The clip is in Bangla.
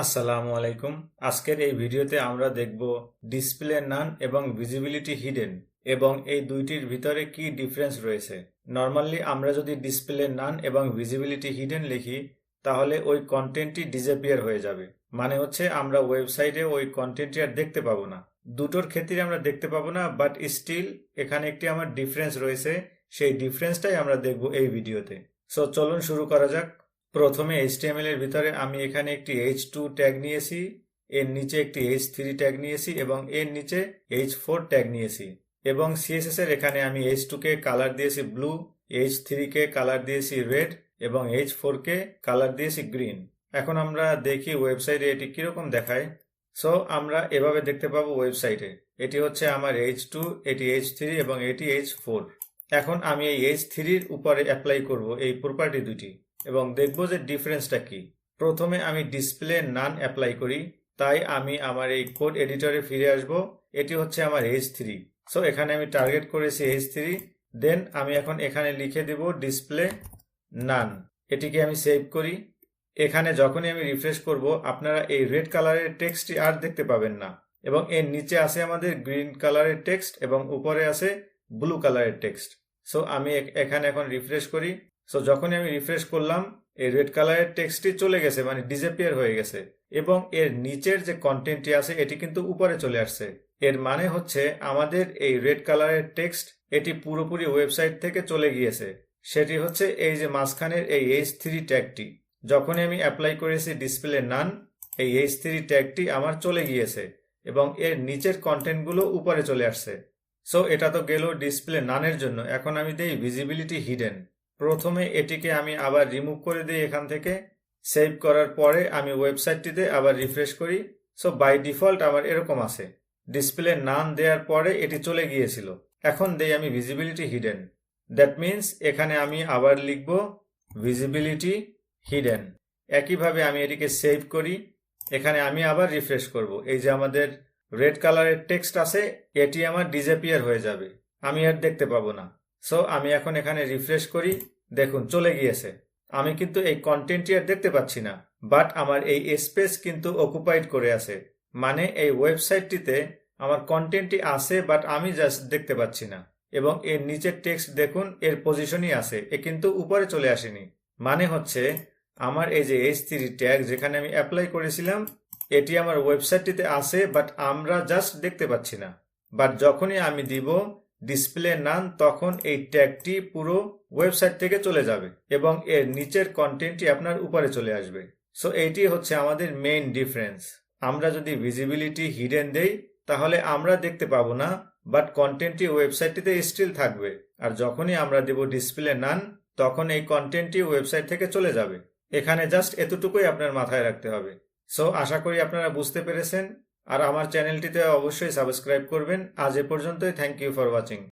আসসালামু আলাইকুম। আজকের এই ভিডিওতে আমরা দেখব ডিসপ্লে নান এবং ভিজিবিলিটি হিডেন এবং এই দুইটির ভিতরে কি ডিফারেন্স রয়েছে। নর্মালি আমরা যদি ডিসপ্লে নান এবং ভিজিবিলিটি হিডেন লিখি, তাহলে ওই কন্টেন্টটি ডিসঅ্যাপিয়ার হয়ে যাবে। মানে হচ্ছে আমরা ওয়েবসাইটে ওই কন্টেন্টটি আর দেখতে পাবো না। দুটোর ক্ষেত্রে আমরা দেখতে পাবো না, বাট স্টিল এখানে একটি আমার ডিফারেন্স রয়েছে। সেই ডিফারেন্সটাই আমরা দেখব এই ভিডিওতে। সো চলুন শুরু করা যাক। প্রথমে HTML এর ভিতরে আমি এখানে একটি এইচ টু ট্যাগ নিয়েছি, এর নিচে একটি এইচ থ্রি ট্যাগ নিয়েছি এবং এর নিচে এইচ ফোর ট্যাগ নিয়েছি। এবং সিএসএস এর এখানে আমি এইচ টু কে কালার দিয়েছি ব্লু এইচ থ্রি কে কালার দিয়েছি রেড এবং এইচ ফোর কে কালার দিয়েছি গ্রিন এখন আমরা দেখি ওয়েবসাইটে এটি কীরকম দেখায়। সো আমরা এভাবে দেখতে পাবো ওয়েবসাইটে এটি হচ্ছে আমার এইচ টু এটি এইচ থ্রি এবং এটি এইচ ফোর এখন আমি এই এইচ থ্রির উপরে অ্যাপ্লাই করব, এই প্রপার্টি দুটি এবং দেখব যে ডিফারেন্সটা কি। প্রথমে আমি ডিসপ্লে নান অ্যাপ্লাই করি, তাই আমি আমার এই কোড এডিটরে ফিরে আসব। এটি হচ্ছে আমার এইচ থ্রি সো এখানে আমি টার্গেট করেছি এইচ থ্রি দেন আমি এখন এখানে লিখে দেব ডিসপ্লে নান এটিকে আমি সেভ করি। এখানে যখনই আমি রিফ্রেশ করব, আপনারা এই রেড কালারের টেক্সটটি আর দেখতে পাবেন না। এবং এর নিচে আছে আমাদের গ্রিন কালারের টেক্সট এবং উপরে আছে ব্লু কালারের টেক্সট সো আমি এখানে এখন রিফ্রেশ করি। সো যখনই আমি রিফ্রেশ করলাম, এই রেড কালারের টেক্সটটি চলে গেছে মানে ডিসঅ্যাপিয়ার হয়ে গেছে। এবং এর নিচের যে কন্টেন্টটি আছে, এটি কিন্তু উপরে চলে আসছে। এর মানে হচ্ছে, আমাদের এই রেড কালারের টেক্সট এটি পুরোপুরি ওয়েবসাইট থেকে চলে গিয়েছে। সেটি হচ্ছে এই যে মাঝখানের এই এইচ থ্রি ট্যাগটি যখনই আমি অ্যাপ্লাই করেছি ডিসপ্লে নান এই এইচ থ্রি ট্যাগটি আমার চলে গিয়েছে এবং এর নিচের কন্টেন্টগুলো উপরে চলে আসছে। সো এটা তো গেল ডিসপ্লে নানের জন্য। এখন আমি দেই ভিজিবিলিটি হিডেন প্রথমে এটিকে আমি আবার রিমুভ করে দিই এখান থেকে। সেভ করার পরে আমি ওয়েবসাইটটিতে আবার রিফ্রেশ করি। সো বাই ডিফল্ট আমার এরকম আছে। ডিসপ্লে নান দেওয়ার পরে এটি চলে গিয়েছিল। এখন দেই আমি ভিজিবিলিটি হিডেন দ্যাট মিন্স এখানে আমি আবার লিখব ভিজিবিলিটি হিডেন একইভাবে আমি এটিকে সেভ করি। এখানে আমি আবার রিফ্রেশ করব। এই যে আমাদের রেড কালারের টেক্সট আছে, এটি আমার ডিজেপিয়ার হয়ে যাবে। আমি আর দেখতে পাবো না। সো আমি এখন এখানে রিফ্রেশ করি। দেখুন, চলে গিয়েছে। আমি কিন্তু এই কন্টেন্টটি আর দেখতে পাচ্ছি না বাট আমার এই স্পেস কিন্তু অকুপাইড করে আছে। মানে এই ওয়েবসাইটটিতে আমার কন্টেন্টটি আছে বাট আমি জাস্ট দেখতে পাচ্ছি না। এবং এর নিচের টেক্সট দেখুন, এর পজিশনই আছে, এ কিন্তু উপরে চলে আসেনি। মানে হচ্ছে, আমার এই যে এইচ থ্রি ট্যাগ যেখানে আমি অ্যাপ্লাই করেছিলাম, এটি আমার ওয়েবসাইটটিতে আছে বাট আমরা জাস্ট দেখতে পাচ্ছি না। বাট যখনই আমি দিব ডিসপ্লে নান, তখন এই ট্যাগটি পুরো ওয়েবসাইট থেকে চলে যাবে এবং এর নিচের কন্টেন্টটি আপনার উপরে চলে আসবে। সো এইটি হচ্ছে আমাদের মেইন ডিফারেন্স আমরা যদি ভিজিবিলিটি হিডেন দেই, তাহলে আমরা দেখতে পাবো না বাট কন্টেন্টটি ওয়েবসাইটটিতে স্টিল থাকবে। আর যখনই আমরা দেব ডিসপ্লে নান, তখন এই কন্টেন্টটি ওয়েবসাইট থেকে চলে যাবে। এখানে জাস্ট এতটুকুই আপনার মাথায় রাখতে হবে। সো আশা করি আপনারা বুঝতে পেরেছেন। আর আমার চ্যানেলটিতে অবশ্যই সাবস্ক্রাইব করবেন। আজ এ পর্যন্তই। Thank you for watching